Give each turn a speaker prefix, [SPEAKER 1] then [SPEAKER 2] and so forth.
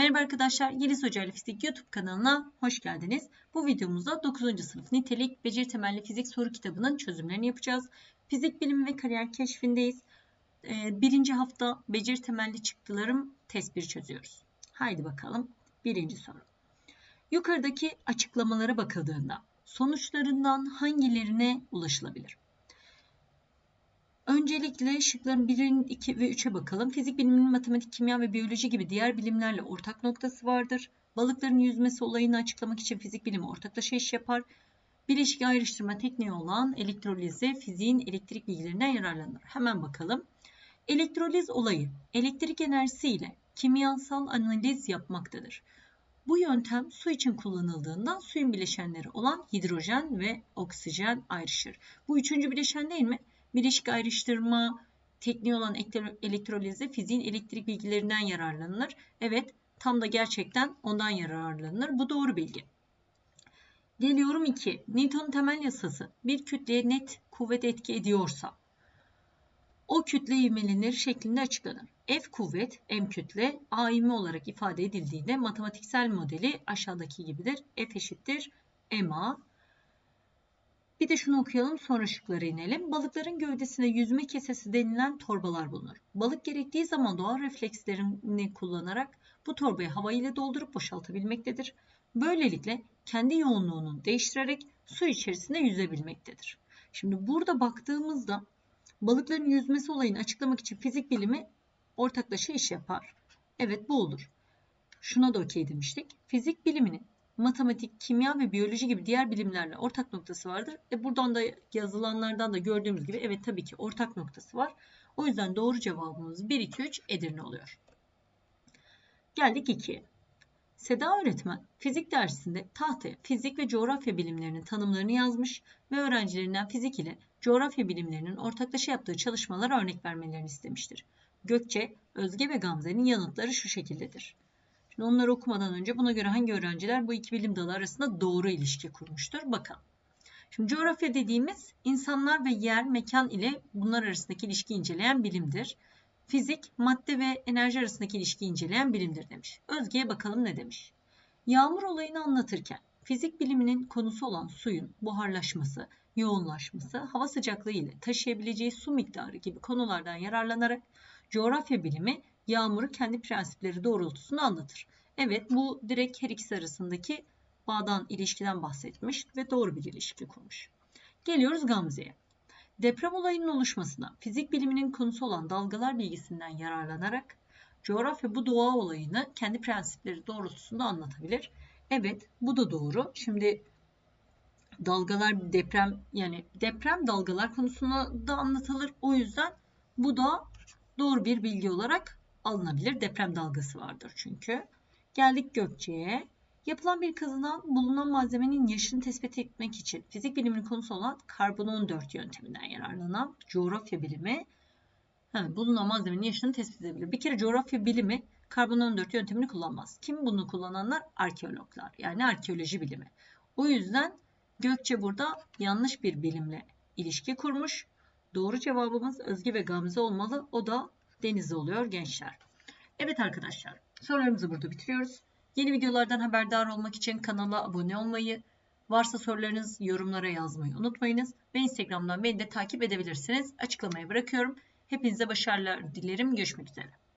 [SPEAKER 1] Merhaba arkadaşlar, Yeliz Hoca ile Fizik YouTube kanalına hoş geldiniz. Bu videomuzda 9. sınıf nitelik beceri temelli fizik soru kitabının çözümlerini yapacağız. Fizik bilimi ve kariyer keşfindeyiz. Ee, birinci hafta beceri temelli çıktılarım test 1 çözüyoruz. Haydi bakalım birinci soru. Yukarıdaki açıklamalara bakıldığında sonuçlarından hangilerine ulaşılabilir? Öncelikle şıkların 1'in 2 ve 3'e bakalım. Fizik biliminin matematik, kimya ve biyoloji gibi diğer bilimlerle ortak noktası vardır. Balıkların yüzmesi olayını açıklamak için fizik bilimi ortaklaşa iş yapar. Bileşik ayrıştırma tekniği olan elektrolize fiziğin elektrik bilgilerinden yararlanır. Hemen bakalım. Elektroliz olayı elektrik enerjisi ile kimyasal analiz yapmaktadır. Bu yöntem su için kullanıldığında suyun bileşenleri olan hidrojen ve oksijen ayrışır. Bu üçüncü bileşen değil mi? Bileşik ayrıştırma tekniği olan elektrolizde fiziğin elektrik bilgilerinden yararlanılır. Evet tam da gerçekten ondan yararlanılır. Bu doğru bilgi. Geliyorum 2. Newton'un temel yasası bir kütleye net kuvvet etki ediyorsa o kütle ivmelenir şeklinde açıklanır. F kuvvet, M kütle, A ivme olarak ifade edildiğinde matematiksel modeli aşağıdaki gibidir. F eşittir MA bir de şunu okuyalım sonra şıklara inelim. Balıkların gövdesinde yüzme kesesi denilen torbalar bulunur. Balık gerektiği zaman doğal reflekslerini kullanarak bu torbayı hava ile doldurup boşaltabilmektedir. Böylelikle kendi yoğunluğunu değiştirerek su içerisinde yüzebilmektedir. Şimdi burada baktığımızda balıkların yüzmesi olayını açıklamak için fizik bilimi ortaklaşa iş yapar. Evet bu olur. Şuna da okey demiştik. Fizik biliminin matematik, kimya ve biyoloji gibi diğer bilimlerle ortak noktası vardır. E buradan da yazılanlardan da gördüğümüz gibi evet tabii ki ortak noktası var. O yüzden doğru cevabımız 1, 2, 3 Edirne oluyor. Geldik 2'ye. Seda öğretmen fizik dersinde tahtaya fizik ve coğrafya bilimlerinin tanımlarını yazmış ve öğrencilerinden fizik ile coğrafya bilimlerinin ortaklaşa yaptığı çalışmalara örnek vermelerini istemiştir. Gökçe, Özge ve Gamze'nin yanıtları şu şekildedir. Şimdi onları okumadan önce buna göre hangi öğrenciler bu iki bilim dalı arasında doğru ilişki kurmuştur? Bakalım. Şimdi coğrafya dediğimiz insanlar ve yer, mekan ile bunlar arasındaki ilişki inceleyen bilimdir. Fizik, madde ve enerji arasındaki ilişki inceleyen bilimdir demiş. Özge'ye bakalım ne demiş. Yağmur olayını anlatırken fizik biliminin konusu olan suyun buharlaşması, yoğunlaşması, hava sıcaklığı ile taşıyabileceği su miktarı gibi konulardan yararlanarak coğrafya bilimi yağmuru kendi prensipleri doğrultusunda anlatır. Evet bu direkt her ikisi arasındaki bağdan, ilişkiden bahsetmiş ve doğru bir ilişki kurmuş. Geliyoruz Gamze'ye. Deprem olayının oluşmasına fizik biliminin konusu olan dalgalar bilgisinden yararlanarak coğrafya bu doğa olayını kendi prensipleri doğrultusunda anlatabilir. Evet bu da doğru. Şimdi dalgalar deprem yani deprem dalgalar konusunda da anlatılır. O yüzden bu da doğru bir bilgi olarak alınabilir. Deprem dalgası vardır çünkü. Geldik Gökçe'ye. Yapılan bir kazıdan bulunan malzemenin yaşını tespit etmek için fizik biliminin konusu olan karbon 14 yönteminden yararlanan coğrafya bilimi yani bulunan malzemenin yaşını tespit edebilir. Bir kere coğrafya bilimi karbon 14 yöntemini kullanmaz. Kim bunu kullananlar? Arkeologlar. Yani arkeoloji bilimi. O yüzden Gökçe burada yanlış bir bilimle ilişki kurmuş. Doğru cevabımız Özge ve Gamze olmalı. O da Denizli oluyor gençler. Evet arkadaşlar sorularımızı burada bitiriyoruz. Yeni videolardan haberdar olmak için kanala abone olmayı, varsa sorularınız yorumlara yazmayı unutmayınız. Ve Instagram'dan beni de takip edebilirsiniz. Açıklamaya bırakıyorum. Hepinize başarılar dilerim. Görüşmek üzere.